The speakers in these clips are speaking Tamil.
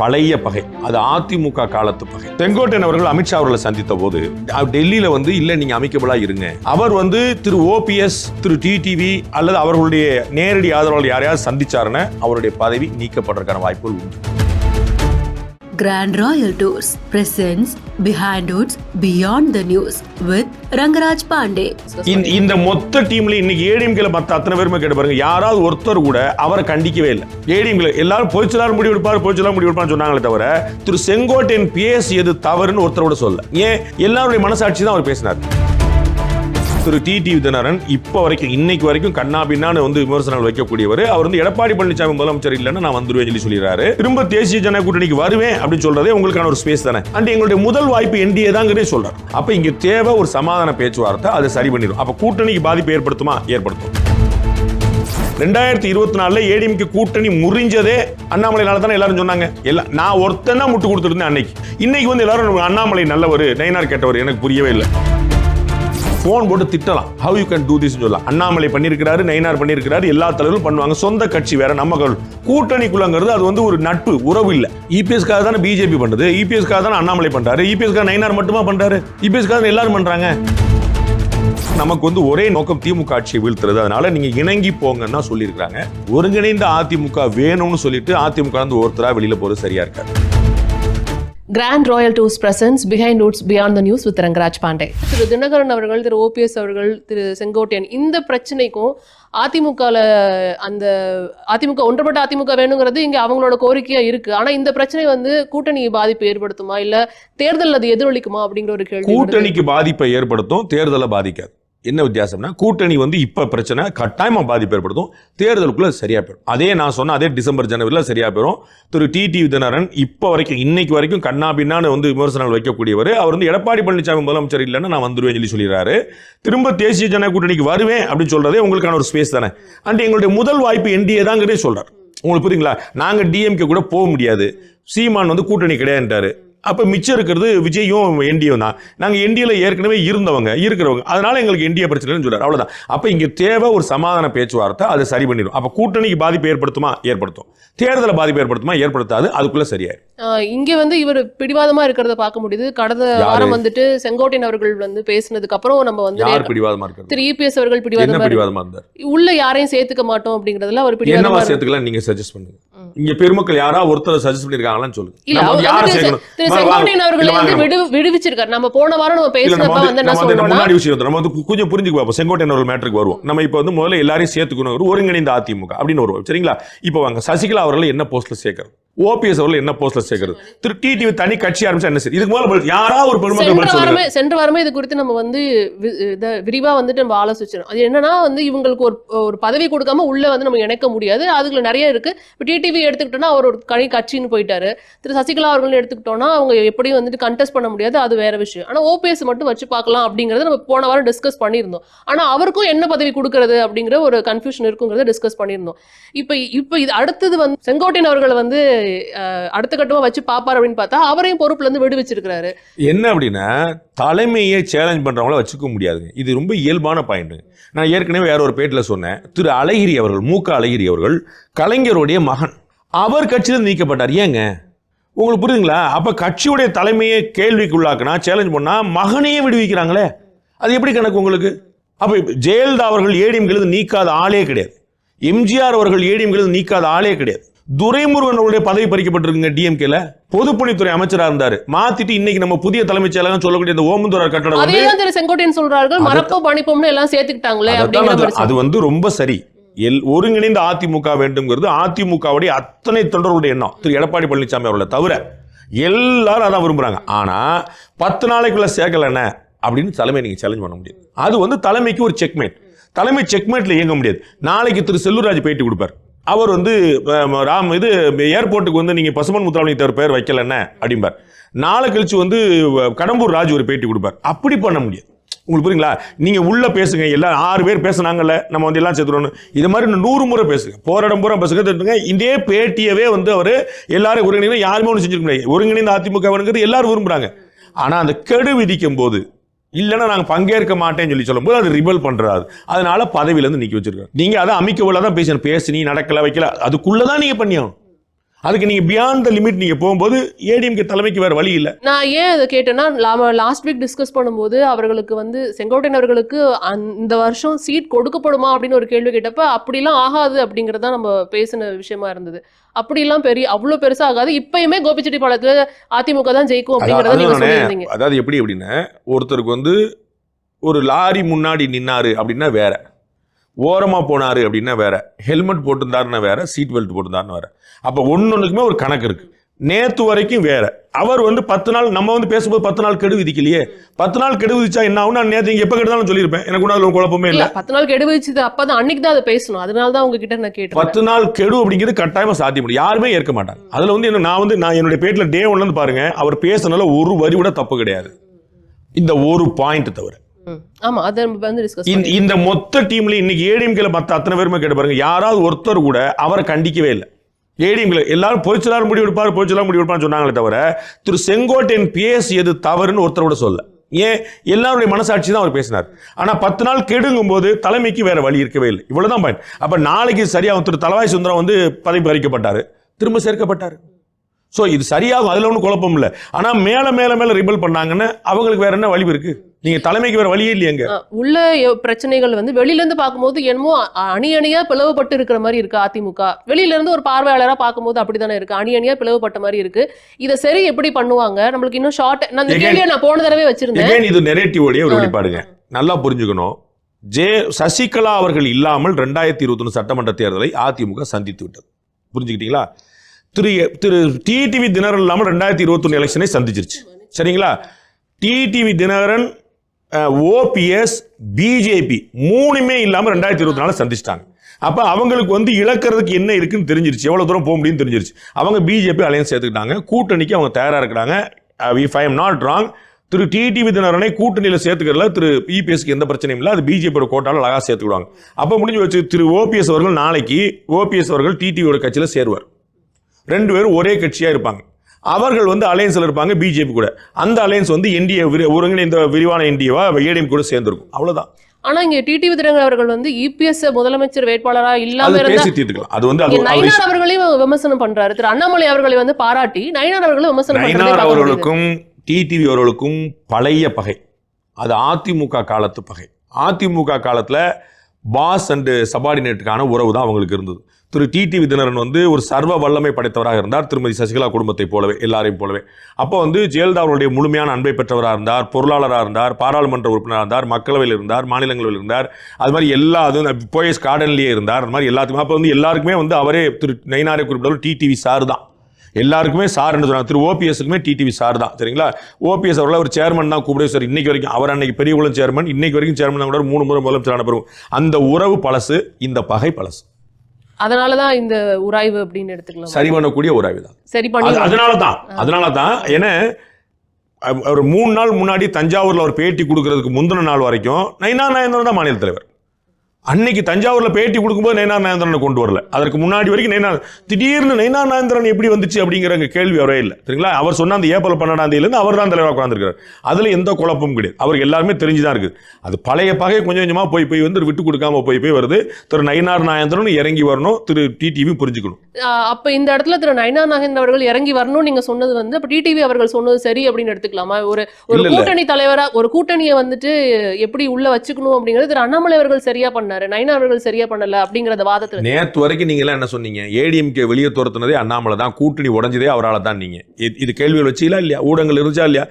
பழைய பகை அது அதிமுக காலத்து பகை. செங்கோட்டையன் அவர்கள் அமித்ஷா அவர்களை சந்தித்த போது டெல்லியில வந்து இல்ல நீங்க அமைக்கபிளா இருங்க. அவர் வந்து திரு ஓபிஎஸ் திரு டிடிவி அல்லது அவர்களுடைய நேரடி ஆதரவாளர் யாரையாவது சந்திச்சாருன்னு அவருடைய பதவி நீக்கப்படுறதுக்கான வாய்ப்புகள் உண்டு. Grand Royal Tours presents Behind Hoods Beyond the News with Rangaraj Pandey இந்த இந்த மொத்த டீம்ல இன்னைக்கு ஏடிஎம்கேல மத்த அத்தனை பேருமே கேட்டு பாருங்க. யாராவது ஒருத்தர் கூட அவரை கண்டிக்கவே இல்லை. ஏடிஎம்கேல எல்லாரும் பொய்ச்சலார் முடிவு எடுப்பார் பொய்ச்சலார் முடிவு எடுப்பான்னு சொன்னாங்களே தவிர திரு செங்கோட்டையன் பேசியது தவறுன்னு ஒருத்தரோட சொல்ல ஏன்? எல்லாருடைய மனசாட்சி தான் அவர் பேசினார். திரு டி டி விதனரன் இப்போ வரைக்கும் இன்னைக்கு வரைக்கும் கண்ணா பின்னான்னு வந்து விமர்சனங்கள் வைக்கக்கூடியவர். அவர் வந்து எடப்பாடி பழனிசாமி முதலமைச்சர் இல்லைன்னு நான் வந்துருவேன் சொல்லி சொல்லிடுறாரு. திரும்ப தேசிய ஜன கூட்டணிக்கு வருவேன் அப்படின்னு சொல்றதே உங்களுக்கான ஒரு ஸ்பேஸ் தானே. அண்ட் எங்களுடைய முதல் வாய்ப்பு என்டிஏ தாங்கிறதே சொல்றாரு. அப்ப இங்க தேவை ஒரு சமாதான பேச்சுவார்த்தை அதை சரி பண்ணிடும் அப்ப கூட்டணிக்கு பாதிப்பு ஏற்படுத்துமா? ஏற்படுத்தும். ரெண்டாயிரத்தி இருபத்தி நாலுல ஏடிஎம்கே கூட்டணி முறிஞ்சதே அண்ணாமலைனால தானே எல்லாரும் சொன்னாங்க. எல்லாம் நான் ஒருத்தன் தான் முட்டு கொடுத்துருந்தேன் அன்னைக்கு. இன்னைக்கு வந்து எல்லாரும் அண்ணாமலை நல்லவர் நயினார் கேட்டவர் எனக்கு புரியவே இல்லை. ஃபோன் போட்டு திட்டலாம். How you can do this சொல்லலாம். அண்ணாமலை பண்ணியிருக்கிறாரு நயினார் பண்ணியிருக்கிறாரு எல்லா தலைவரும் பண்ணுவாங்க. சொந்த கட்சி வேற நம்ம கள்- கூட்டணிக்குள்ளங்கிறது அது வந்து ஒரு நட்பு உறவு இல்லை. இபிஎஸ்காக தானே பிஜேபி பண்ணுது இபிஎஸ்காக தானே அண்ணாமலை பண்ணுறாரு இபிஎஸ்காக நயினார் மட்டுமா பண்ணுறாரு இபிஎஸ்காக எல்லாரும் பண்ணுறாங்க நமக்கு வந்து ஒரே நோக்கம் திமுக ஆட்சியை வீழ்த்துறது. அதனால நீங்க இணங்கி போங்கன்னா சொல்லியிருக்காங்க ஒருங்கிணைந்த அதிமுக வேணும்னு சொல்லிட்டு அதிமுக வந்து ஒருத்தரா வெளியில போறது சரியா இருக்காது. Grand royal tours presents behind roots beyond the news with Rangaraj Pandey Thiru Dinakaran அவர்கள் திரு ஓபிஎஸ் அவர்கள் திரு செங்கோட்டையன் இந்த பிரச்சனைக்கும் அதிமுகல அந்த அதிமுக ஒன்றுபட்ட அதிமுக வேணுங்கிறது இங்க அவங்களோட கோரிக்கையா இருக்கு. ஆனா இந்த பிரச்சனை வந்து கூட்டணி பாதிப்பு ஏற்படுத்துமா? இல்ல தேர்தல் அது எதிரொலிக்குமா அப்படிங்கிற ஒரு கேள்வி. கூட்டணிக்கு பாதிப்பை ஏற்படுத்தும் தேர்தலை பாதிக்காது. என்ன வித்தியாசம்னா கூட்டணி வந்து இப்போ பிரச்சனை கட்டாயமாக பாதிப்பு ஏற்படுத்தும். தேர்தலுக்குள்ளே சரியாக போயிடும். அதே நான் சொன்ன அதே டிசம்பர் ஜனவரியில் சரியாக போயிடும். திரு டி டி விதனரன் இப்போ வரைக்கும் இன்னைக்கு வரைக்கும் கண்ணா பின்னான்னு வந்து விமர்சனங்கள் வைக்கக்கூடியவர். அவர் வந்து எடப்பாடி பழனிசாமி முதலமைச்சர் இல்லைன்னு நான் வந்துருவேன் சொல்லி சொல்லிடுறாரு. திரும்ப தேசிய ஜன கூட்டணிக்கு வருவேன் அப்படின்னு சொல்றதே உங்களுக்கான ஒரு ஸ்பேஸ் தானே. அண்ட் எங்களுடைய முதல் வாய்ப்பு என்டிஏ தாங்கிறதே சொல்கிறார் உங்களுக்கு புரியுங்களா நாங்கள் டிஎம்கே கூட போக முடியாது. சீமான் வந்து கூட்டணி கிடையாதுன்றாரு அப்ப மிச்சம் இருக்கிறது விஜயும் என்டியும் தான். நாங்க என்டிஏல ஏற்கனவே இருந்தவங்க இருக்கிறவங்க. அதனால எங்களுக்கு என்டிஏ பிரச்சனைன்னு சொல்றாரு. அவ்வளவுதான். அப்ப இங்க தேவை ஒரு சமாதான பேச்சுவார்த்தை அதை சரி பண்ணிடும். அப்ப கூட்டணிக்கு பாதிப்பு ஏற்படுத்துமா? ஏற்படுத்தும். தேர்தலை பாதிப்பு ஏற்படுத்துமா? ஏற்படுத்தாது. அதுக்குள்ள சரியாயிரும் ஆஹ் இங்க வந்து இவர் பிடிவாதமா இருக்கிறத பார்க்க முடியுது. கடந்த? வாரம் வந்துட்டு செங்கோட்டையன் அவர்கள் வந்து பேசினதுக்கு அப்புறம் நம்ம வந்து யார் நேர்- பிடிவாதமா இருக்கிறது? திரு இபிஎஸ் அவர்கள் என்ன பிடிவாதமா இருக்கு. பிடிவாதமா இருந்தார்? உள்ள யாரையும் சேர்த்துக்க மாட்டோம் அப்படிங்கறதுல அவர் என்னவா பிடிவாதமா இருக்கு. சேர்த்துக்கலாம்? நீங்க சஜஸ்ட் பண்ணுங்க. இங்க பெருமக்கள் யாரா ஒருத்தர் சஜஸ்ட் பண்ணிருக்காங்களான்னு சொல்லுங்க. யாரை சேர்க்கணும்? விடுவிச்சிருக்காரு. நம்ம போன வாரம் நம்ம பேசினப்ப வந்து முன்னாடி விஷயம் நம்ம வந்து கொஞ்சம் புரிஞ்சுக்க பார்ப்போம் செங்கோட்டையன் அவர்கள் மேட்ருக்கு வருவோம். நம்ம இப்போ வந்து முதல்ல எல்லாரையும் சேர்த்துக்கணும். ஒரு ஒருங்கிணைந்த அதிமுக அப்படின்னு வருவோம். சரிங்களா? இப்போ வாங்க சசிகலா அவர்கள் என்ன போஸ்ட்ல சேர்க்கறது? ஓபிஎஸ் அவர்கள் என்ன போஸ்ட்ல சேர்க்கறது? திரு டிடிவி தனி கட்சி ஆரம்பிச்சா என்ன சரி? இதுக்கு பதில் யாரா ஒரு பெருமக்கள் சென்ற வாரமே இது குறித்து நம்ம வந்து விரிவா வந்துட்டு நம்ம ஆலோசிச்சிடும் அது என்னன்னா வந்து இவங்களுக்கு ஒரு ஒரு பதவி கொடுக்காம உள்ள வந்து நம்ம இணைக்க முடியாது. அதுல நிறைய இருக்கு. இப்போ டிடிவி எடுத்துக்கிட்டோம்னா அவர் ஒரு கனி கட்சின்னு போயிட்டாரு. திரு. சசிகலா அவர்கள் எடுத்துக்கிட்டோம்னா அவங்க எப்படியும் வந்துட்டு கண்டெஸ்ட் பண்ண முடியாது அது வேற விஷயம். ஆனா ஓபிஎஸ் மட்டும் வச்சு பார்க்கலாம் அப்படிங்கறத நம்ம போன வாரம் டிஸ்கஸ் பண்ணியிருந்தோம். ஆனா அவருக்கும் என்ன பதவி கொடுக்கறது அப்படிங்கிற ஒரு கன்ஃபியூஷன் இருக்குங்கிறத டிஸ்கஸ் பண்ணியிருந்தோம். இப்போ இப்போ இது அடுத்தது வந்து செங்கோட்டையன் அவர்களை வந்து அடுத்த கட்டமா வச்சு பார்ப்பார் அப்படின்னு பார்த்தா அவரையும் பொறுப்புல இருந்து விடுவிச்சிருக்கிறாரு. என்ன அப்படின்னா தலைமையை சேலஞ்ச் பண்றவங்கள வச்சுக்க முடியாது இது ரொம்ப இயல்பான பாயிண்ட் நான் ஏற்கனவே வேற ஒரு பேட்டில் சொன்னேன். திரு. அழகிரி அவர்கள் மூக்க அழகிரி அவர்கள் கலைஞருடைய மகன். அவர் கட்சியிலிருந்து நீக்கப்பட்டார். ஏங்க? உங்களுக்கு புரியுதுங்களா? அப்ப கட்சியுடைய தலைமையை கேள்விக்குள்ளாக்குனா சேலஞ்ச் பண்ணா மகனையே விடுவிக்கிறாங்களே? அது எப்படி கணக்கு உங்களுக்கு? அப்ப ஜெயலலிதா அவர்கள் ஏடிஎம்கிலிருந்து நீக்காத ஆளே கிடையாது. எம்ஜிஆர் அவர்கள் ஏடிஎம்கிலிருந்து நீக்காத ஆளே கிடையாது. துரைமுருகன் அவருடைய பதவி பறிக்கப்பட்டிருக்குங்க டிஎம்கேல பொதுப்பணித்துறை அமைச்சரா இருந்தாரு. மாத்திட்டு இன்னைக்கு நம்ம புதிய தலைமைச் செயலகம் சொல்லக்கூடிய இந்த ஓமந்தூரார் கட்டடம் செங்கோட்டையன் சொல்றார்கள். மறப்போம் பணிப்போம்னு எல்லாம் சேர்த்துக்கிட்டாங்களே அது வந்து ரொம்ப சரி. எல் ஒருங்கிணைந்த அதிமுக வேண்டும்ங்கிறது அதிமுகவுடைய அத்தனை தொண்டர்களுடைய எண்ணம். திரு. எடப்பாடி பழனிசாமி அவர்களை தவிர எல்லாரும் அதான் விரும்புகிறாங்க ஆனால் பத்து நாளைக்குள்ளே சேர்க்கலண்ணே அப்படின்னு தலைமை நீங்கள் சேலஞ்ச் பண்ண முடியாது. அது வந்து தலைமைக்கு ஒரு செக்மேட் தலைமை செக்மேட்டில் இயங்க முடியாது. நாளைக்கு திரு. செல்லூர்ராஜ் பேட்டி கொடுப்பார். அவர் வந்து ராம் இது ஏர்போர்ட்டுக்கு வந்து நீங்கள் பசுமன் முத்துராமலிங்க பேர் வைக்கலண்ணே அப்படிம்பார். நாளை கழிச்சு வந்து கடம்பூர் ராஜ் ஒரு பேட்டி கொடுப்பார். அப்படி பண்ண முடியாது. உங்களுக்கு புரியுங்களா? நீங்கள் உள்ளே பேசுங்க. எல்லாம் ஆறு பேர் பேசுனாங்கல்ல நம்ம வந்து எல்லாம் சேர்த்துறோம் இது மாதிரி இன்னும் நூறு முறை பேசுங்க. போராடம் பூரா பேசுங்க. திட்டுங்க இதே பேட்டியவே வந்து அவர் எல்லாரும் ஒருங்கிணைந்து யாருமே ஒன்று செஞ்சிருக்க முடியாது. ஒருங்கிணைந்த அதிமுக வேணுங்கிறது எல்லாரும் விரும்புகிறாங்க ஆனால் அந்த கெடு விதிக்கும் போது இல்லைன்னா நாங்கள் பங்கேற்க மாட்டேன்னு சொல்லி சொல்லும்போது அது ரிபல் பண்றாரு. அதனால பதவியிலேருந்து நிற்க நீக்கி வச்சிருக்காங்க நீங்கள் அதை அமைக்கவுள்ள தான் பேசணும். பேசினி நடக்கலை நடக்கல வைக்கல. அதுக்குள்ளதான் நீங்கள் பண்ணியாகணும். அதுக்கு நீங்க பியாண்ட் த லிமிட் நீங்க போகும்போது ஏடிஎம்கே தலைமைக்கு வேற வழி இல்ல. நான் ஏன் அதை கேட்டேன்னா நாம லாஸ்ட் வீக் டிஸ்கஸ் பண்ணும்போது அவர்களுக்கு வந்து செங்கோட்டையன் அவர்களுக்கு அந்த- இந்த வருஷம் சீட் கொடுக்கப்படுமா அப்படின்னு ஒரு கேள்வி கேட்டப்ப அப்படிலாம் ஆகாது அப்படிங்கறது தான் நம்ம பேசின விஷயமா இருந்தது. அப்படிலாம் பெரிய அவ்வளவு பெருசா ஆகாது. இப்பயுமே கோபிச்செட்டிப்பாளையத்துல அதிமுக தான் ஜெயிக்கும் அப்படிங்கறத நீங்க அதாவது சொல்லியிருந்தீங்க. அதாவது எப்படி அப்படின்னா ஒருத்தருக்கு வந்து ஒரு லாரி முன்னாடி நின்னாரு அப்படின்னா வேற. ஓரமா போனாரு அப்படின்னா வேற. ஹெல்மெட் போட்டிருந்தாருன்னா வேற சீட் பெல்ட் போட்டிருந்தாருன்னு வேற. அப்ப ஒன்னொன்னுக்குமே ஒரு கணக்கு இருக்கு. நேத்து வரைக்கும் வேற. அவர் வந்து பத்து நாள் நம்ம வந்து பேசும்போது பத்து நாள் கெடு விதிக்கலையே. பத்து நாள் கெடு விதிச்சா என்ன ஆகும் நான் நேற்று எப்ப கெடுதாலும் சொல்லியிருப்பேன். எனக்கு ஒன்றும் அதுல குழப்பமே இல்ல பத்து நாள் கெடு வச்சுது அப்பதான் அன்னைக்கு தான் அதை பேசணும். அதனால தான் உங்ககிட்ட நான் கேட்டேன். பத்து நாள் கெடு அப்படிங்கிறது கட்டாயமா சாத்திய முடியும் யாருமே ஏற்க மாட்டாங்க. அதுல வந்து என்ன நான் வந்து நான் என்னுடைய பேட்டில் டே ஒன்ல இருந்து பாருங்க அவர் பேசுனதுல ஒரு வரி கூட தப்பு கிடையாது. இந்த ஒரு பாயிண்ட் தவிர. ஆமா அதை நம்ம வந்து டிஸ்கஸ் இந்த இந்த மொத்த டீம்ல இன்னைக்கு ஏடிஎம்கேல மத்த அத்தனை பேருமே கேட்டு பாருங்க. யாராவது ஒருத்தர் கூட அவரை கண்டிக்கவே இல்லை. ஏடிஎம்கேல எல்லாரும் பொய்ச்சலார் முடிவு எடுப்பார் பொய்ச்சலார் முடிவு எடுப்பான்னு சொன்னாங்களே தவிர திரு செங்கோட்டையன் பேசியது தவறுன்னு ஒருத்தர் கூட சொல்ல ஏன்? எல்லாருடைய மனசாட்சி தான் அவர் பேசினார். ஆனா பத்து நாள் கெடுங்கும் போது தலைமைக்கு வேற வழி இருக்கவே இல்லை. இவ்வளவுதான் பாயிண்ட் அப்ப நாளைக்கு சரியா திரு தலவாய் சுந்தரம் வந்து பதவி பறிக்கப்பட்டாரு. திரும்ப சேர்க்கப்பட்டாரு. ஸோ இது சரியாகும். அதுல ஒன்றும் குழப்பம் இல்லை. ஆனா மேல மேல மேல ரிபல் பண்ணாங்கன்னு அவங்களுக்கு வேற என்ன வழி இருக்கு? நீங்க தலைமைக்கு வேற வழியே இல்லையங்க உள்ள பிரச்சனைகள் வந்து வெளியில இருந்து பார்க்கும்போது என்னமோ அணி அணியா பிளவுபட்டு இருக்கிற மாதிரி இருக்கு அதிமுக. வெளியில இருந்து ஒரு பார்வையாளரா பார்க்கும்போது அப்படிதானே இருக்கு. அணி அணியா பிளவுபட்ட மாதிரி இருக்கு. இதை சரி எப்படி பண்ணுவாங்க? நம்மளுக்கு இன்னும் ஷார்ட் நான் இந்த கேள்வியை நான் போன தடவை வச்சிருந்தேன். இது நெரேட்டிவோடைய ஒரு வெளிப்பாடுங்க நல்லா புரிஞ்சுக்கணும். ஜே சசிகலா அவர்கள் இல்லாமல் ரெண்டாயிரத்தி இருபத்தொன்று சட்டமன்ற தேர்தலை அதிமுக சந்தித்து விட்டது. புரிஞ்சுக்கிட்டீங்களா? திரு திரு டிடிவி தினகரன் இல்லாமல் ரெண்டாயிரத்தி இருபத்தொன்று எலெக்ஷனை சந்திச்சிருச்சு. சரிங்களா? டிடிவி தினகரன் ஓபிஎஸ் பிஜேபி மூணுமே இல்லாமல் ரெண்டாயிரத்தி இருபத்தி நாலு சந்திச்சிட்டாங்க. அப்போ அவங்களுக்கு வந்து இழக்கிறதுக்கு என்ன இருக்குன்னு தெரிஞ்சிருச்சு. எவ்வளோ தூரம் போக முடியும்னு தெரிஞ்சிருச்சு. அவங்க பிஜேபி அலையன்ஸ் சேர்த்துக்கிட்டாங்க. கூட்டணிக்கு அவங்க தயாராக இருக்கிறாங்க. If I am not wrong Thiru TTV தினகரனை கூட்டணியில் சேர்த்துக்கிறதுல திரு இபிஎஸ்க்கு எந்த பிரச்சனையும் இல்லை. அது பிஜேபியோட கோட்டால அழகாக சேர்த்துக்கிடுவாங்க. அப்போ முடிஞ்சு வச்சு திரு ஓபிஎஸ் அவர்கள் நாளைக்கு ஓபிஎஸ் அவர்கள் டிடிவியோட கட்சியில் சேருவார். ரெண்டு பேரும் ஒரே கட்சியாக இருப்பாங்க. அவர்கள் வந்து அலையன்ஸில் இருப்பாங்க பிஜேபி கூட. அந்த அலையன்ஸ் வந்து என்டிஏ ஒருங்கிணைந்த விரிவான என்டிஏவா ஏடிஎம் கூட சேர்ந்துருக்கும். அவ்வளவுதான். ஆனா இங்க டிடிவி தினகரன் அவர்கள் வந்து இபிஎஸ் முதலமைச்சர் வேட்பாளரா இல்லாம இருந்தா தீர்த்துக்கலாம் அது வந்து நயினார் அவர்களையும் விமர்சனம் பண்றாரு. திரு அண்ணாமலை அவர்களை வந்து பாராட்டி நயினார் அவர்களும் விமர்சனம் நயினார். அவர்களுக்கும் டிடிவி அவர்களுக்கும் பழைய பகை. அது அதிமுக காலத்து பகை. அதிமுக காலத்துல பாஸ் அண்டு சபார்டினேட்டுக்கான உறவு தான் அவங்களுக்கு இருந்தது. திரு டிடிவி விதினரன் வந்து ஒரு சர்வ வல்லமை படைத்தவராக இருந்தார். திருமதி சசிகலா குடும்பத்தை போலவே எல்லாரையும் போலவே. அப்போ வந்து ஜெயலலிதா அவருடைய முழுமையான அன்பை பெற்றவராக இருந்தார் பொருளாளராக இருந்தார் பாராளுமன்ற உறுப்பினராக இருந்தார் மக்களவையில் இருந்தார் மாநிலங்களில் இருந்தார். அது மாதிரி எல்லா அதுவும் போயஸ் கார்டன்லேயே இருந்தார். அது மாதிரி எல்லாத்துக்குமே அப்போ வந்து எல்லாருக்குமே வந்து அவரே திரு நயினாரை குறிப்பிட்டவர் டிடிவி சார் தான். எல்லாருக்குமே சார் என்று சொன்னாங்க. திரு ஓபிஎஸ்க்குமே டிடிவி சார் தான். சரிங்களா? ஓபிஎஸ் அவர்கள் ஒரு சேர்மன் தான் கூப்பிடுவே சார். இன்னைக்கு வரைக்கும் அவர் அன்னைக்கு பெரியகுளம் சேர்மன் இன்னைக்கு வரைக்கும் சேர்மன் கூட மூணு முறை முதலமைச்சரான பிறகு. அந்த உறவு பழசு இந்த பகை பழசு. அதனாலதான் இந்த உராய்வு அப்படின்னு எடுத்துக்கலாம். சரி பண்ணக்கூடிய உறவு தான். சரி பண்ணி அது- அதனால தான் அதனால தான் ஏன்னா ஒரு மூணு நாள் முன்னாடி தஞ்சாவூர்ல ஒரு பேட்டி கொடுக்கறதுக்கு முந்தின நாள் வரைக்கும் நைனா நயந்திரன் தான் மாநில தலைவர். அன்னைக்கு தஞ்சாவூர்ல பேட்டி கொடுக்கும்போது நயனார் நயந்திரனை கொண்டு வரல. அதற்கு முன்னாடி வரைக்கும் நயனார் திடீர்னு நயனார் நயந்திரன் எப்படி வந்துச்சு அப்படிங்கிற கேள்வி வரவே இல்லை. சரிங்களா? அவர் சொன்ன அந்த ஏப்ரல் பன்னெண்டாம் தேதியிலேருந்து அவர் தான் தலைவராக உட்காந்துருக்காரு அதுல எந்த குழப்பமும் கிடையாது. அவருக்கு எல்லாருமே தெரிஞ்சுதான் இருக்குது. அது பழைய பகை கொஞ்சம் கொஞ்சமா போய் போய் வந்து விட்டு கொடுக்காம போய் போய் வருது. திரு நயினார் நாயந்திரன் இறங்கி வரணும். திரு டிடிவி புரிஞ்சுக்கணும். அப்ப இந்த இடத்துல திரு நயனா நாகேந்திரன் அவர்கள் இறங்கி வரணும்னு நீங்க சொன்னது வந்து அப்ப டிடிவி அவர்கள் சொன்னது சரி அப்படின்னு எடுத்துக்கலாமா? ஒரு ஒரு. கூட்டணி தலைவரா ஒரு கூட்டணியை வந்துட்டு எப்படி உள்ள வச்சுக்கணும் அப்படிங்கறது திரு அண்ணாமலை அவர்கள் சரியா பண்ணாரு. நயனா அவர்கள் சரியா பண்ணல அப்படிங்கறத வாதத்துல நேத்து வரைக்கும் நீங்க எல்லாம் என்ன சொன்னீங்க? ஏடிஎம்கே வெளியே துரத்துனதே அண்ணாமலை தான். கூட்டணி உடஞ்சதே அவரால் தான் நீங்க. இது- கேள்விகள் வச்சீங்களா இல்லையா? ஊடகங்கள் இருந்துச்சா இல்லையா?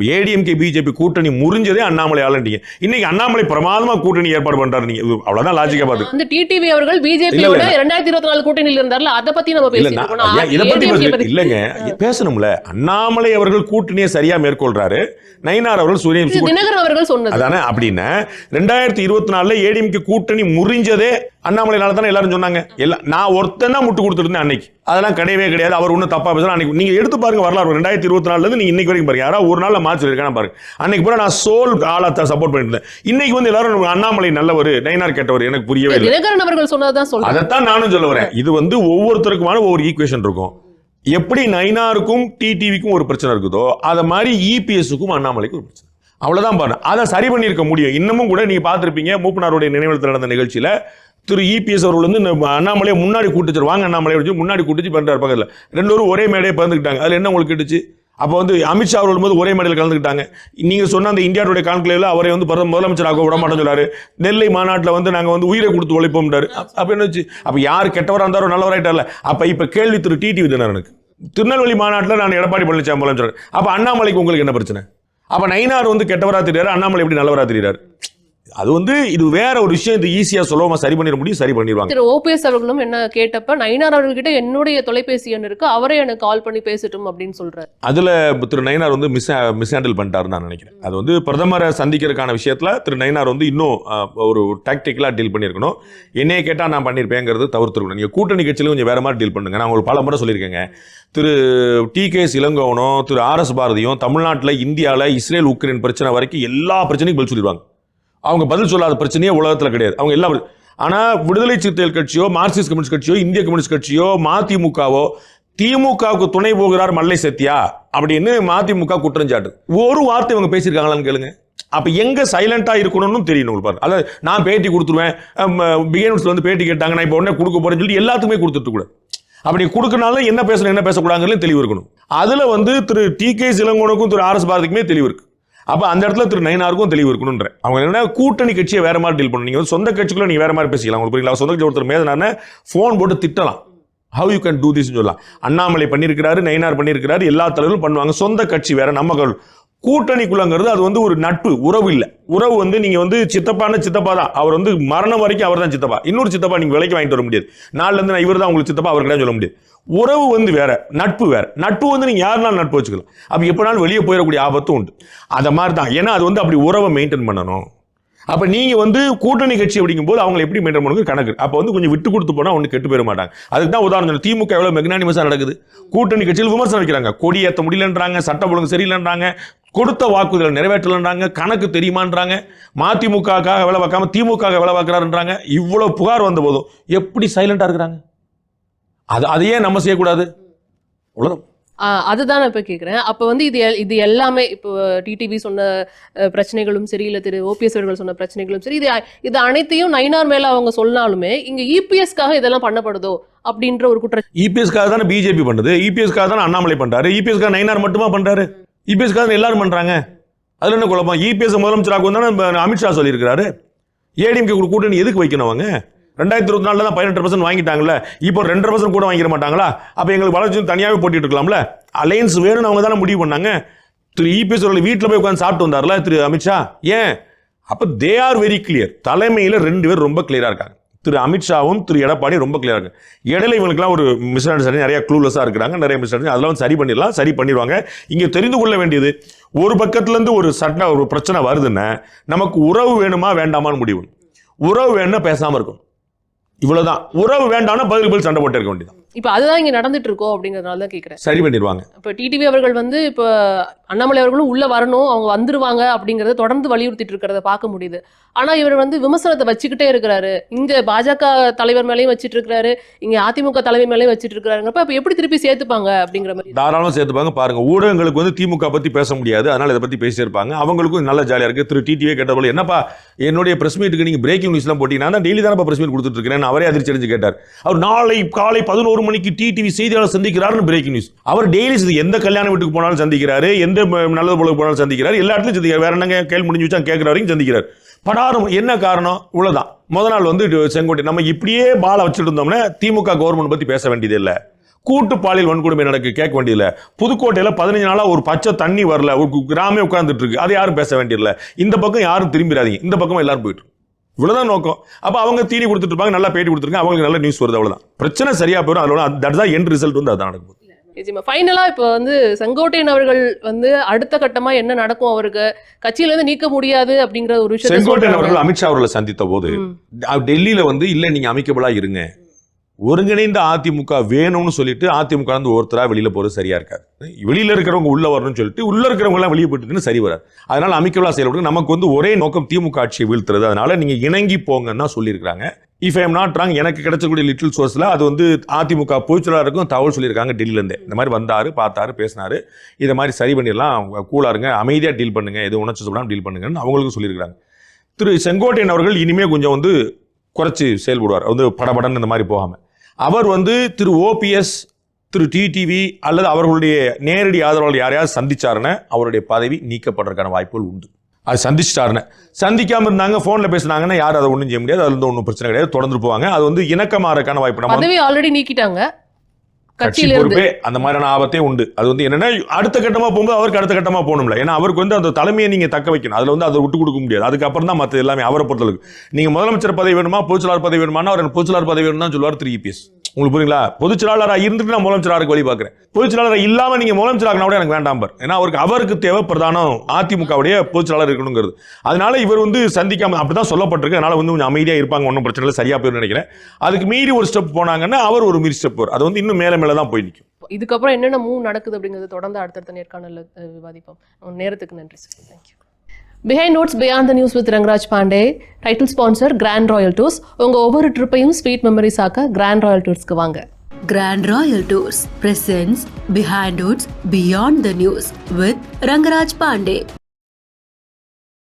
ஏடிஎம்கே பிஜேபி கூட்டணி முறிஞ்சதே அண்ணாமலையாலன்றீங்க இன்னைக்கு அண்ணாமலை பிரமாதமா கூட்டணி ஏற்பாடு பண்றாரு நீங்க. அவ்வளவுதான் லாஜிக்கா பாத்து வந்து டிடிவி அவர்கள் பிஜேபியோட. இரண்டாயிரத்தி இருபத்தி நாலு கூட்டணியில் இருந்தார்ல அதை பத்தி நம்ம இல்ல பேசிட்டு நான் இருக்கோம். ஐயா, இதை பத்தி ADMK பேச- பத்தி- இல்லைங்க. பேசணும்ல. அண்ணாமலை அவர்கள் கூட்டணியை சரியா மேற்கொள்றாரு. நயினார் அவர்கள் சூரிய தினகரன் அவர்கள் சொன்னது. அதானே அப்படின்னா ரெண்டாயிரத்தி இருபத்தி நாலுல ஏடிஎம்கே கூட்டணி முறிஞ்சதே அண்ணாமலைனால தானே எல்லாரும் சொன்னாங்க. எல்லாம் நான் ஒருத்தன் தான் முட்டு கொடுத்துருந்தேன் அன்னைக்கு. அதெல்லாம் கிடையவே கிடையாது. அவர் ஒன்றும் தப்பா பேசலாம் அன்னைக்கு நீங்க எடுத்து பாருங்க வரலாறு. ரெண்டாயிரத்தி இருபத்தி நாலுல இருந்து நீங்க இன்னைக்கு வரைக்கும் பாருங்க. யாராவது ஒரு நாள்ல மார்ச் இருக்கான பாருங்க. அன்னைக்கு பூரா நான் சோல் ஆளா சப்போர்ட் பண்ணிட்டு இருந்தேன். இன்னைக்கு வந்து எல்லாரும் அண்ணாமலை நல்லவர் நயினார் கேட்டவர் எனக்கு புரியவே இல்லை. அவர்கள் சொன்னதுதான் சொல்றேன். அதைத்தான் நானும் சொல்ல வரேன். இது வந்து ஒவ்வொருத்தருக்குமான ஒவ்வொரு ஈக்குவேஷன் இருக்கும். எப்படி நைனாருக்கும் டிடிவிக்கும் ஒரு பிரச்சனை இருக்குதோ அதை மாதிரி இபிஎஸ்க்கும் அண்ணாமலைக்கும் ஒரு பிரச்சனை. அவ்வளோதான் பாருங்க அதை சரி பண்ணியிருக்க முடியும். இன்னமும் கூட நீங்கள் பார்த்துருப்பீங்க மூப்பனாருடைய நினைவிடத்தில் நடந்த நிகழ்ச்சியில் திரு இபிஎஸ் அவர்கள் வந்து இந்த அண்ணாமலையை முன்னாடி கூட்டிச்சு வாங்க அண்ணாமலையை வச்சு முன்னாடி கூட்டிச்சு பண்ணுறாரு பக்கத்தில். ரெண்டு பேரும் ஒரே மேடையை பிறந்துக்கிட்டாங்க அதில் என்ன உங்களுக்கு கிட்டுச்சு? அப்போ வந்து அமித்ஷா அவர்கள் போது ஒரே மேடையில் கலந்துக்கிட்டாங்க. நீங்கள் சொன்ன அந்த இந்தியாவுடைய கான்கிளேவில் அவரை வந்து பிரதம முதலமைச்சராக விட மாட்டேன்னு சொல்லாரு நெல்லை மாநாட்டில் வந்து நாங்கள் வந்து உயிரை கொடுத்து உழைப்போம்ன்றாரு. அப்போ என்ன வச்சு அப்போ யார் கெட்டவராக இருந்தாரோ நல்லவராயிட்டார்ல. அப்போ இப்போ கேள்வி திரு டிடிவி தினகரனுக்கு திருநெல்வேலி மாநாட்டில் நான் எடப்பாடி பழனிசாமி முதலமைச்சர் அப்போ அண்ணாமலைக்கு உங்களுக்கு என்ன பிரச்சனை? அப்ப நயினார் வந்து கெட்டவரா தெரியாரு அண்ணாமலை எப்படி நல்லவராக தெரியாரு அது வந்து இது வேற ஒரு விஷயம் இது ஈஸியா சுலபமா சரி பண்ணிட முடியும் சரி பண்ணிடுவாங்க. திரு ஓபிஎஸ் அவர்களும் என்ன கேட்டப்ப நயினார் அவர்கிட்ட என்னுடைய தொலைபேசி எண் இருக்கு அவரே எனக்கு கால் பண்ணி பேசட்டும் அப்படின்னு சொல்றாரு. அதுல திரு நயினார் வந்து மிஸ் மிஸ் ஹேண்டில் பண்ணிட்டாருன்னு நான் நினைக்கிறேன். அது வந்து பிரதமரை சந்திக்கிறதுக்கான விஷயத்துல திரு நயினார் வந்து இன்னும் ஒரு டாக்டிக்கலா டீல் பண்ணியிருக்கணும் என்னைய கேட்டா நான் பண்ணியிருப்பேங்கிறது தவிர்த்துருக்கணும். நீங்க கூட்டணி கட்சியில கொஞ்சம் வேற மாதிரி டீல் பண்ணுங்க. நான் உங்களுக்கு பல முறை சொல்லியிருக்கேங்க. திரு டி கே இளங்கோவனும் திரு ஆர் எஸ் பாரதியும் தமிழ்நாட்டில் இந்தியாவில் இஸ்ரேல் உக்ரைன் பிரச்சனை வரைக்கும் எல்லா பிரச்சனைக்கும் பதில் சொல்லிடுவாங்க. அவங்க பதில் சொல்லாத பிரச்சனையே உலகத்தில் கிடையாது. அவங்க எல்லா ஆனால் விடுதலை சிறுத்தைகள் கட்சியோ மார்க்சிஸ்ட் கம்யூனிஸ்ட் கட்சியோ இந்திய கம்யூனிஸ்ட் கட்சியோ மதிமுகவோ திமுகவுக்கு துணை போகிறார் மல்லை சத்யா அப்படின்னு மதிமுக குற்றஞ்சாட்டு ஒரு வார்த்தை இவங்க பேசியிருக்காங்களான்னு கேளுங்க. அப்போ எங்கே சைலண்ட்டாக இருக்கணும்னு தெரியணும் உங்களுக்கு பாரு அதாவது நான் பேட்டி கொடுத்துருவேன் பிகினர்ஸ்ல வந்து பேட்டி கேட்டாங்க நான் இப்போ உடனே கொடுக்க போகிறேன்னு சொல்லி எல்லாத்துக்குமே கொடுத்துட்டு கூட. அப்படி கொடுக்கனாலும் என்ன பேசணும் என்ன பேசக்கூடாதுங்கிறது தெளிவு இருக்கணும். அதில் வந்து திரு டி கே சிலங்கோனுக்கும் திரு ஆர் எஸ் பாரதிக்குமே தெளிவு இருக்குது அப்ப அந்த இடத்துல திரு நயினாருக்கும் தெளிவு இருக்கணும்ன்ற. அவங்க என்ன கூட்டணி கட்சியை வேற மாதிரி டீல் பண்ணணும். நீங்கள் வந்து சொந்த கட்சிக்குள்ள நீங்க வேற மாதிரி பேசிக்கலாம். உங்களுக்கு புரியுங்களா சொந்த கட்சி ஒருத்தர் மேதனான ஃபோன் போட்டு திட்டலாம். How you can do this சொல்லலாம். அண்ணாமலை பண்ணியிருக்கிறாரு நயினார் பண்ணியிருக்கிறாரு எல்லா தலைவரும் பண்ணுவாங்க. சொந்த கட்சி வேற நம்ம கூட்டணி கூட்டணிக்குள்ளங்கிறது அது வந்து ஒரு நட்பு உறவு இல்லை. உறவு வந்து நீங்கள் வந்து சித்தப்பான சித்தப்பா தான். அவர் வந்து மரணம் வரைக்கும் அவர் தான் சித்தப்பா. இன்னொரு சித்தப்பா நீங்கள் விலைக்கு வாங்கிட்டு வர முடியாது. நாளில இருந்து நான் இவர் தான் உங்களுக்கு சித்தப்பா அவர் சொல்ல முடியாது. உறவு வந்து வேற நட்பு வேற. நட்பு வந்து நீங்கள் யாருனாலும் நட்பு வச்சுக்கலாம். அப்போ எப்போனாலும் வெளியே போயிடக்கூடிய ஆபத்தும் உண்டு. அதை மாதிரி தான் ஏன்னா அது வந்து அப்படி உறவை மெயின்டைன் பண்ணணும். அப்போ நீங்கள் வந்து கூட்டணி கட்சி அப்படிங்கும்போது அவங்க எப்படி மெயின்டைன் பண்ணுங்க கணக்கு. அப்போ வந்து கொஞ்சம் விட்டு கொடுத்து போனால் ஒன்று கெட்டு போயிட மாட்டாங்க. அதுக்கு தான் உதாரணம் திமுக எவ்வளோ மெக்னானிமஸாக நடக்குது? கூட்டணி கட்சியில் விமர்சனம் வைக்கிறாங்க. கொடி ஏற்ற முடியலன்றாங்க சட்டம் ஒழுங்கு சரியில்லைன்றாங்க கொடுத்த வாக்குறுதிகளை நிறைவேற்றலன்றாங்க கணக்கு தெரியுமான்றாங்க மதிமுகக்காக வேலை பார்க்காம திமுக வேலை பார்க்குறாருன்றாங்க. இவ்வளோ புகார் வந்த போதும் எப்படி சைலண்டாக இருக்கிறாங்க? அது அதையே நம்ம செய்யக்கூடாது. உலகம் அதுதான் நான் இப்போ கேட்குறேன் அப்போ வந்து இது எல்- இது எல்லாமே இப்போ டிடிவி சொன்ன பிரச்சனைகளும் சரி இல்லை திரு ஓபிஎஸ் அவர்கள் சொன்ன பிரச்சனைகளும் சரி இது இது அனைத்தையும் நயினார் மேலே அவங்க சொன்னாலுமே இங்கே இபிஎஸ்க்காக இதெல்லாம் பண்ணப்படுதோ அப்படின்ற ஒரு குற்ற இபிஎஸ்க்காக தானே பிஜேபி பண்ணுது? இபிஎஸ்க்காக தானே அண்ணாமலை பண்ணுறாரு இபிஎஸ்க்காக நயினார் மட்டுமா பண்ணுறாரு இபிஎஸ்க்காக எல்லாரும் பண்ணுறாங்க அதில் என்ன குழப்பம்? இபிஎஸ் முதலமைச்சராக வந்தானே அமித்ஷா சொல்லியிருக்கிறாரு. ஏடிஎம்கே கூட்டணி எதுக்கு வைக்கணும் அவங்க? ரெண்டாயிரத்தி இருபத்தி நாலுல தான் பதினெட்டு பர்சன்ட் வாங்கிட்டாங்கல்ல இப்போ ரெண்டரை பர்சன்ட் கூட வாங்கிட மாட்டாங்களா? அப்போ எங்களுக்கு வளர்ச்சி தனியாகவே போட்டிட்டு இருக்கலாம்ல? அலையன்ஸ் வேணும்னு அவங்க தானே முடிவு பண்ணாங்க. திரு இபிஎஸ் அவர்கள் வீட்டில் போய் உட்காந்து சாப்பிட்டு வந்தார்ல திரு அமித்ஷா ஏன்? அப்போ தே ஆர் வெரி கிளியர் தலைமையில் ரெண்டு பேர் ரொம்ப கிளியராக இருக்காங்க. திரு அமித்ஷாவும் திரு எடப்பாடி ரொம்ப கிளியராக இருக்காங்க. இடையில இவங்களுக்குலாம் ஒரு மிஸ் அண்டர்ஸ்டாண்டிங் நிறைய க்ளூலெஸ்ஸாக இருக்கிறாங்க நிறைய மிஸ் அதெல்லாம் சரி பண்ணிடலாம் சரி பண்ணிடுவாங்க. இங்கே தெரிந்து கொள்ள வேண்டியது ஒரு பக்கத்துலேருந்து ஒரு சட்ட ஒரு பிரச்சனை வருதுன்னா நமக்கு உறவு வேணுமா வேண்டாமான்னு முடிவு. உறவு வேணும்னா பேசாமல் இருக்கும் இவ்வளவுதான். உறவு வேண்டாம்னா பதில் பதில் சண்டை போட்டு இருக்க வேண்டியது இப்ப அதுதான் இங்க நடந்துட்டு இருக்கோ அப்படிங்கறதுனால தான் கேக்குறேன். சரி பண்ணிடுவாங்க. இப்ப டிடிவி அவர்கள் வந்து இப்ப அண்ணாமலை அவர்களும் உள்ள வரணும் அவங்க வந்துருவாங்க அப்படிங்கறத தொடர்ந்து வலியுறுத்திட்டு இருக்கிறத பார்க்க முடியுது. ஆனா இவர் வந்து விமர்சனத்தை வச்சுக்கிட்டே இருக்கிறாரு. இங்க பாஜக தலைவர் மேலயும் வச்சிட்டு இருக்காரு இங்க அதிமுக தலைவர் மேலயும் வச்சிட்டு இருக்காருங்கிறப்ப அப்ப எப்படி திருப்பி சேர்த்துப்பாங்க அப்படிங்கிற மாதிரி? தாராளமா சேர்த்துப்பாங்க. பாருங்க ஊடகங்களுக்கு வந்து திமுக பத்தி பேச முடியாது. அதனால இதை பத்தி பேசியிருப்பாங்க. அவங்களுக்கும் நல்ல ஜாலியா இருக்கு. திரு டிடிவே கேட்ட போல என்னப்பா என்னுடைய பிரஸ் மீட்டுக்கு நீங்க பிரேக்கிங் நியூஸ்லாம் போட்டீங்கன்னா நான் டெய்லி தானே பிரஸ் மீட் கொடுத்துட்டு இருக்கேன் அவரே அதிர்ச்சி அடைஞ்சு கேட்டார். அவர் நாளை காலை பதினோரு மணிக்கு டிடிவி செய்தியாளர் சந்திக்கிறார்னு பிரேக்கிங் நியூஸ் அவர் டெய்லி எந்த கல்யாண வீட்டுக்கு போனாலும் சந்திக்கிறாரு எந்த நல்லது போல போனாலும் சந்திக்கிறார் எல்லா இடத்துலையும் சந்திக்கிறார். வேற என்னங்க கேள்வி முடிஞ்சு வச்சா கேட்கிற வரைக்கும் சந்திக்கிறார் படாரம் என்ன காரணம்? இவ்வளவுதான். முத நாள் வந்து செங்கோட்டை நம்ம இப்படியே பாலை வச்சுட்டு இருந்தோம்னா திமுக கவர்மெண்ட் பத்தி பேச வேண்டியது இல்லை. கூட்டு பாலியல் வன்கொடுமை நடக்கு கேட்க வேண்டியதில்ல புதுக்கோட்டையில பதினஞ்சு நாளா ஒரு பச்சை தண்ணி வரல ஒரு கிராமே உட்கார்ந்துட்டு இருக்கு. அதை யாரும் பேச வேண்டியதில்லை இந்த பக்கம் யாரும் திரும்பிடாதீங்க. இந்த பக்கம் எல்லாரும் போயிட்டு இருக்கு. இவ்வளவுதான் நோக்கம். அப்ப அவங்க தீனி கொடுத்துட்டு இருப்பாங்க நல்லா பேட்டி கொடுத்துருக்காங்க அவங்களுக்கு நல்ல நியூஸ் வருது அவ்வளவுதான். பிரச்சனை சரியா போயிடும் அதோட தட் தான் எண்ட் ரிசல்ட் வந்து அதான் நடக்கும் நிச்சயமா ஃபைனலா இப்போ வந்து செங்கோட்டையன் அவர்கள் வந்து அடுத்த கட்டமா என்ன நடக்கும் அவருக்கு? கட்சியில இருந்து நீக்க முடியாது அப்படிங்கிற ஒரு விஷயத்தை செங்கோட்டையன். அவர்கள் அமித்ஷா அவர்களை சந்தித்த போது டெல்லியில வந்து இல்ல நீங்க அமைக்கபிளா இருங்க. ஒருங்கிணைந்த அதிமுக வேணும்னு சொல்லிட்டு அதிமுக வந்து ஒருத்தராக வெளியில் போகிறது சரியாக இருக்காது. வெளியில் இருக்கிறவங்க உள்ளே வரணும்னு சொல்லிட்டு உள்ளே இருக்கிறவங்களாம் வெளியே போயிட்டுன்னு சரி வராது. அதனால் அமைக்கபிளா செயல்படுங்க நமக்கு வந்து ஒரே நோக்கம் திமுக ஆட்சியை வீழ்த்துறது. அதனால் நீங்கள் இணங்கி போங்கன்னு சொல்லியிருக்காங்க இஃப் ஐம் நாட் ராங் எனக்கு கிடைச்சக்கூடிய லிட்டில் சோர்ஸில் அது வந்து அதிமுக பொதுச்செயலாளருக்கும் தகவல் சொல்லியிருக்காங்க டெல்லியிலேருந்தே இந்த மாதிரி வந்தார் பார்த்தாரு பேசினாரு. இதை மாதிரி சரி பண்ணிடலாம். கூலாருங்க அமைதியாக டீல் பண்ணுங்கள் எது உணர்ச்சி சொல்லாமல் டீல் பண்ணுங்கன்னு அவங்களுக்கும் சொல்லியிருக்காங்க திரு செங்கோட்டையன் அவர்கள் இனிமேல் கொஞ்சம் வந்து குறைச்சி செயல்படுவார். வந்து படபடன்னு இந்த மாதிரி போகாமல் அவர் வந்து திரு ஓபிஎஸ் திரு டிடிவி அல்லது அவர்களுடைய நேரடி ஆதரவாளர் யாரையாவது சந்திச்சாருன்னா அவருடைய பதவி நீக்கப்படுறதுக்கான வாய்ப்புகள் உண்டு. அது சந்திச்சிட்டாருன்னு. சந்திக்காமல் இருந்தாங்க ஃபோனில் பேசுனாங்கன்னா யாரும் அதை ஒன்றும் செய்ய முடியாது. அதுல இருந்து ஒன்றும் பிரச்சனை கிடையாது. தொடர்ந்து போவாங்க. அது வந்து இணக்கமாறக்கான வாய்ப்பு. நம்ம ஆல்ரெடி நீக்கிட்டாங்க. கட்சி பொறுப்பே அந்த மாதிரியான ஆபத்தே உண்டு. அது வந்து என்னன்னா அடுத்த கட்டமா போகும்போது அவருக்கு அடுத்த கட்டமா போகணும்ல. ஏன்னா அவருக்கு வந்து அந்த தலைமையை நீங்க தக்க வைக்கணும். அதுல வந்து அதை விட்டு கொடுக்க முடியாது. அதுக்கப்புறம் தான் மற்ற எல்லாமே அவரை பொறுத்தளவுக்கு. நீங்க முதலமைச்சர் பதவி வேணுமா பொதுச்செயலாளர் பதவி வேணுமா அவர் பொதுச்செயலாளர் பதவி வேணும்னு தான் சொல்லுவார் திரு இபிஎஸ் உங்களுக்கு புரியுங்களா? பொதுச்செயலாளராக இருந்துட்டு நான் முதலமைச்சராருக்கு வழி பார்க்குறேன். பொதுச்செயலாளர் இல்லாம நீங்க முதலமைச்சராகனா கூட எனக்கு வேண்டாம் பார். ஏன்னா அவருக்கு அவருக்கு தேவை பிரதானம் அதிமுகவுடைய பொதுச்செயலாளர் இருக்கணுங்கிறது. அதனால இவர் வந்து சந்திக்காம அப்படிதான் சொல்லப்பட்டிருக்கு. அதனால வந்து கொஞ்சம் அமைதியா இருப்பாங்க ஒன்றும் பிரச்சனை இல்லை சரியா போயிரும் நினைக்கிறேன். அதுக்கு மீறி ஒரு ஸ்டெப் போனாங்கன்னா அவர் ஒரு மீறி ஸ்டெப் அது வந்து இன்னும் மேல மேல தான் போய் நிற்கும் இதுக்கப்புறம் என்னென்ன மூவ் நடக்குது அப்படிங்கிறது தொடர்ந்து அடுத்தடுத்த நேர்காணல்ல அஹ், விவாதிப்போம். நேரத்துக்கு நன்றி sir thank you behind notes beyond the news with Rangaraj Pandey title sponsor grand royal tours உங்க ஒவ்வொரு ட்ரிப்பையும் ஸ்வீட் மெமரிஸ் ஆக்க கிராண்ட் ராயல் டூர்ஸ்க்கு வாங்க. Grand Royal Tours presents Behind Hoods Beyond the News with Rangaraj Pandey.